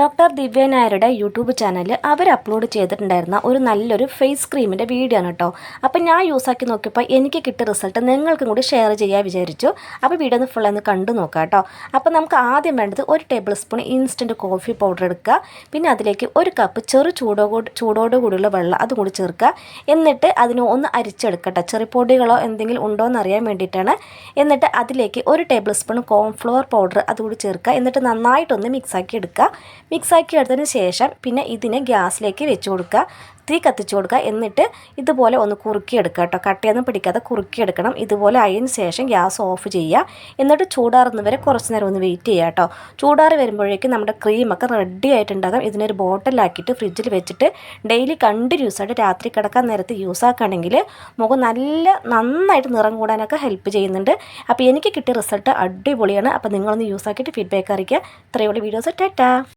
Doctor ദിവ്യ നായരുടെ YouTube ചാനലിൽ അവർ upload ചെയ്തിട്ടുണ്ടായിരുന്ന ഒരു നല്ലൊരു ഫേസ് ക്രീമിന്റെ വീഡിയോ ആണ് കേട്ടോ. അപ്പോൾ ഞാൻ യൂസാക്കി നോക്കിയപ്പോൾ എനിക്ക് കിട്ടിയ റിസൾട്ട് നിങ്ങൾക്കും കൂടി ഷെയർ ചെയ്യാൻ വിചാരിച്ചു. അപ്പോൾ വീഡിയോ ഒന്ന് ഫുൾ ഒന്ന് കണ്ടു നോക്കാം കേട്ടോ. അപ്പോൾ നമുക്ക് ആദ്യം വേണ്ടത് ഒരു tablespoon instant coffee powder എടുക്കുക. പിന്നെ അതിലേക്ക് ഒരു കപ്പ് ചെറു ചൂടോ ചൂടോട് കൂടിയുള്ള വെള്ളം അതും കൂടി ചേർക്കുക. എന്നിട്ട് അതിന് ഒന്ന് അരിച്ചെടുക്കട്ടെ. ചെറിപ്പൊടികളോ എന്തെങ്കിലും ഉണ്ടോ എന്ന് അറിയാൻ വേണ്ടിയിട്ടാണ്. എന്നിട്ട് അതിലേക്ക് ഒരു ടേബിൾ സ്പൂൺ കോൺഫ്ലവർ പൗഡർ അതുകൂടി ചേർക്കുക. എന്നിട്ട് നന്നായിട്ടൊന്ന് മിക്സാക്കി എടുക്കുക. മിക്സാക്കി എടുത്തതിന് ശേഷം പിന്നെ ഇതിനെ ഗ്യാസിലേക്ക് വെച്ച് കൊടുക്കുക. തീ കത്തിച്ചു കൊടുക്കുക. എന്നിട്ട് ഇതുപോലെ ഒന്ന് കുറുക്കിയെടുക്കുക കേട്ടോ. കട്ടയൊന്നും പിടിക്കാതെ കുറുക്കിയെടുക്കണം. ഇതുപോലെ അതിന് ശേഷം ഗ്യാസ് ഓഫ് ചെയ്യുക. എന്നിട്ട് ചൂടാറുന്ന വരെ കുറച്ച് നേരം ഒന്ന് വെയിറ്റ് ചെയ്യുക കേട്ടോ. ചൂടാറി വരുമ്പോഴേക്കും നമ്മുടെ ക്രീമൊക്കെ റെഡി ആയിട്ടുണ്ടാകും. ഇതിനൊരു ബോട്ടിലാക്കിയിട്ട് ഫ്രിഡ്ജിൽ വെച്ചിട്ട് ഡെയിലി കണ്ടിന്യൂസ് ആയിട്ട് രാത്രി കിടക്കാൻ നേരത്ത് യൂസ് ആക്കുകയാണെങ്കിൽ മുഖം നല്ല നന്നായിട്ട് നിറം കൂടാനൊക്കെ ഹെൽപ്പ് ചെയ്യുന്നുണ്ട്. അപ്പോൾ എനിക്ക് കിട്ടിയ റിസൾട്ട് അടിപൊളിയാണ്. അപ്പോൾ നിങ്ങളൊന്ന് യൂസ് ആക്കിയിട്ട് ഫീഡ്ബാക്ക് അറിയിക്കുക. ഇത്രയുള്ള വീഡിയോസ് ടാറ്റാ.